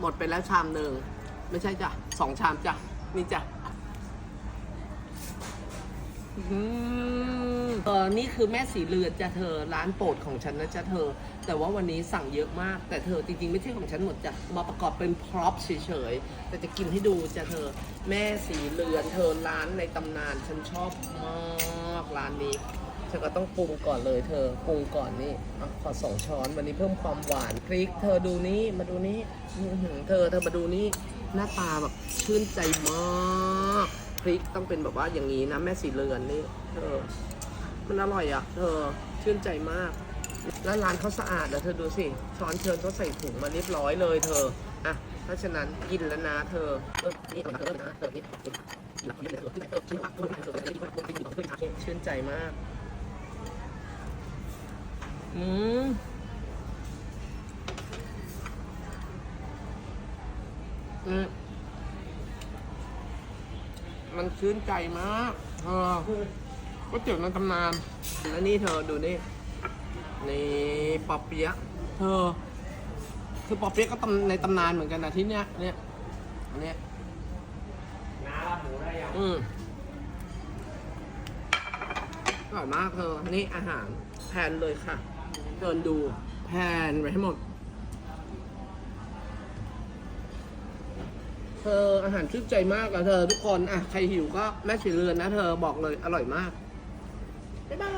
หมดไปแล้วชามหนึ่ง ไม่ใช่จ้ะสองชามจ้ะ นี่จ้ะเออนี่คือแม่สีเลือนจ้ะเธอ ร้านโปรดของฉันนะจ้ะเธอ แต่ว่าวันนี้สั่งเยอะมาก แต่เธอจริงๆไม่ใช่ของฉันหมดจ้ะ มาประกอบเป็นพร็อพเฉยๆ แต่จะกินให้ดูจ้ะเธอ แม่สีเลือนเธอร้านในตำนานฉันชอบมากร้านนี้ เธอก็ต้องปรุงก่อนเลยเธอปรุงก่อนนี่อะขอสองช้อนวันนี้เพิ่มความหวานพริก เธอดูนี่มาดูนี่อื้อหือเธอเธอมาดูนี่หน้าตาแบบชื่นใจมากพริกต้องเป็นแบบว่าอย่างนี้นะแม่สีเรือนนี่เธอมันอร่อยอะเธอชื่นใจมาก แล้วร้านเขาสะอาดนะเธอดูสิช้อนเชิญเขาใส่ถุงมาเรียบร้อยเลยเธออะเพราะฉะนั้นกินแล้วนะเธอเออนี่เอามาเออนะเออนี่ชื่นใจมาก อืมอืมมันชื่นใจมากเออก๋วยเตี๋ยวในตำนาน แล้วนี่เธอดูนี่ นี่ปอเปี๊ยะเธอ คือปอเปี๊ยะก็ตำในตำนานเหมือนกันนะที่เนี้ยเนี่ยอันเนี้ยน้ารับหมูได้ยังอืมอร่อยมากเธอ นี่อาหารแพนเลยค่ะ เดินดูแพนไปให้หมด เธออาหารชื่นใจมากอะเธอทุกคนอะใครหิวก็แม่สีเรือนนะเธอบอกเลยอร่อยมาก บ๊ายบาย